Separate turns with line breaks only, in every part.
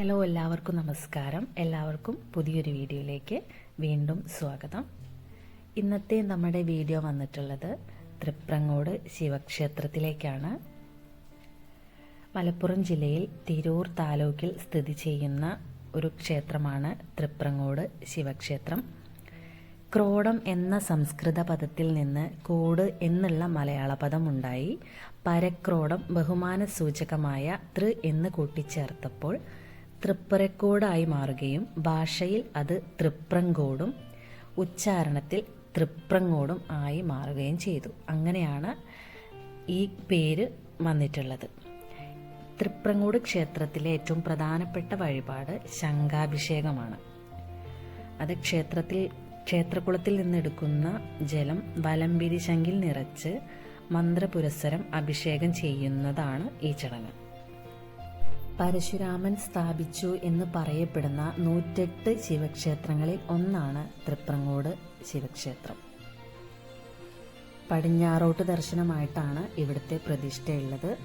Hello എല്ലാവർക്കും നമസ്കാരം. എല്ലാവർക്കും പുതിയൊരു വീഡിയോയിലേക്ക് വീണ്ടും സ്വാഗതം. ഇന്നത്തെ നമ്മുടെ വീഡിയോ വന്നിട്ടുള്ളത് തൃപ്രങ്ങോട് ശിവക്ഷേത്രത്തിലേക്കാണ്. മലപ്പുറം ജില്ലയിൽ തിരൂർ താലൂക്കിൽ സ്ഥിതി ചെയ്യുന്ന ഒരു ക്ഷേത്രമാണ് തൃപ്രങ്ങോട് ശിവക്ഷേത്രം. ക്രോഡം എന്ന സംസ്കൃത പദത്തിൽ നിന്ന് കോട് എന്നുള്ള മലയാള പദം ഉണ്ടായി. പരക്രോഡം ബഹുമാന സൂചകമായ തൃ എന്ന് കൂട്ടിച്ചേർത്തപ്പോൾ തൃപ്പരക്കോടായി മാറുകയും ഭാഷയിൽ അത് തൃപ്രങ്കോടും ഉച്ചാരണത്തിൽ തൃപ്രങ്ങോടും ആയി മാറുകയും ചെയ്തു. അങ്ങനെയാണ് ഈ പേര് വന്നിട്ടുള്ളത്. തൃപ്രങ്ങോട് ക്ഷേത്രത്തിലെ ഏറ്റവും പ്രധാനപ്പെട്ട വഴിപാട് ശംഖാഭിഷേകമാണ്. അത് ക്ഷേത്രത്തിൽ ക്ഷേത്രകുളത്തിൽ നിന്നെടുക്കുന്ന ജലം വലംപിരി ശങ്കിൽ നിറച്ച് മന്ത്രപുരസ്സരം അഭിഷേകം ചെയ്യുന്നതാണ് ഈ ചടങ്ങ്. പരശുരാമൻ സ്ഥാപിച്ചു എന്ന് പറയപ്പെടുന്ന നൂറ്റെട്ട് ശിവക്ഷേത്രങ്ങളിൽ ഒന്നാണ് തൃപ്രങ്ങോട് ശിവക്ഷേത്രം. പടിഞ്ഞാറോട്ട് ദർശനമായിട്ടാണ് ഇവിടുത്തെ പ്രതിഷ്ഠയുള്ളത്.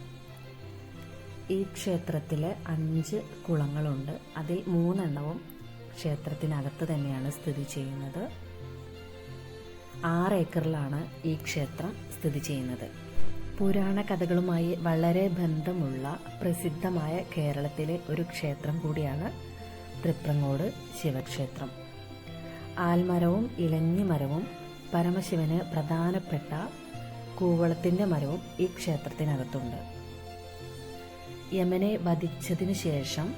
ഈ ക്ഷേത്രത്തിൽ അഞ്ച് കുളങ്ങളുണ്ട്. അതിൽ മൂന്നെണ്ണവും ക്ഷേത്രത്തിനകത്ത് തന്നെയാണ് സ്ഥിതി ചെയ്യുന്നത്. ആറ് ഏക്കറിലാണ് ഈ ക്ഷേത്രം സ്ഥിതി ചെയ്യുന്നത്. പുരാണ കഥകളുമായി വളരെ ബന്ധമുള്ള പ്രസിദ്ധമായ കേരളത്തിലെ ഒരു ക്ഷേത്രം കൂടിയാണ് തൃപ്രങ്ങോട് ശിവക്ഷേത്രം. ആൽമരവും ഇലഞ്ഞിമരവും പരമശിവന് പ്രധാനപ്പെട്ട കൂവളത്തിന്റെ മരവും ഈ ക്ഷേത്രത്തിനകത്തുണ്ട്. യമനെ വധിച്ചതിനു ശേഷം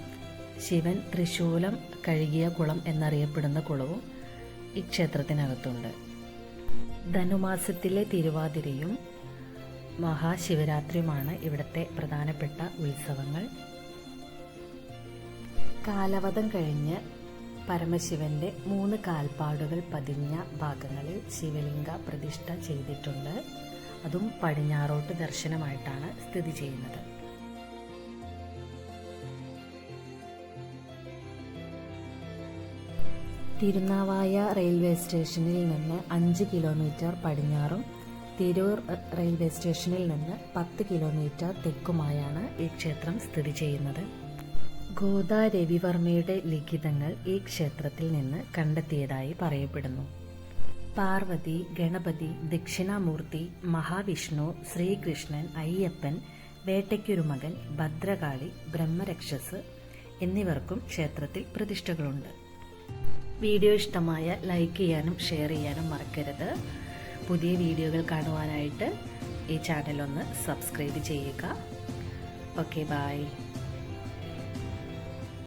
ശിവൻ തൃശൂലം കഴുകിയ കുളം എന്നറിയപ്പെടുന്ന കുളവും ഈ ക്ഷേത്രത്തിനകത്തുണ്ട്. ധനുമാസത്തിലെ തിരുവാതിരയും മഹാശിവരാത്രിയുമാണ് ഇവിടുത്തെ പ്രധാനപ്പെട്ട ഉത്സവങ്ങൾ. കാലവധം കഴിഞ്ഞ് പരമശിവന്റെ മൂന്ന് കാൽപ്പാടുകൾ പതിഞ്ഞ ഭാഗങ്ങളിൽ ശിവലിംഗ പ്രതിഷ്ഠ ചെയ്തിട്ടുണ്ട്. അതും പടിഞ്ഞാറോട്ട് ദർശനമായിട്ടാണ് സ്ഥിതി ചെയ്യുന്നത്. തിരുനാവായ റെയിൽവേ സ്റ്റേഷനിൽ നിന്ന് അഞ്ച് കിലോമീറ്റർ പടിഞ്ഞാറും തിരൂർ റെയിൽവേ സ്റ്റേഷനിൽ നിന്ന് പത്ത് കിലോമീറ്റർ തെക്കുമായാണ് ഈ ക്ഷേത്രം സ്ഥിതി ചെയ്യുന്നത്. ഗോദ രവിവർമ്മയുടെ ലിഖിതങ്ങൾ ഈ ക്ഷേത്രത്തിൽ നിന്ന് കണ്ടെത്തിയതായി പറയപ്പെടുന്നു. പാർവതി ഗണപതി ദക്ഷിണാമൂർത്തി മഹാവിഷ്ണു ശ്രീകൃഷ്ണൻ അയ്യപ്പൻ വേട്ടയ്ക്കൊരു മകൻ ഭദ്രകാളി ബ്രഹ്മരക്ഷസ് എന്നിവർക്കും ക്ഷേത്രത്തിൽ പ്രതിഷ്ഠകളുണ്ട്. വീഡിയോ ഇഷ്ടമായ ലൈക്ക് ചെയ്യാനും ഷെയർ ചെയ്യാനും മറക്കരുത്. പുതിയ വീഡിയോകൾ കാണുവാനായിട്ട് ഈ ചാനലൊന്ന് സബ്സ്ക്രൈബ് ചെയ്യുക. Okay bye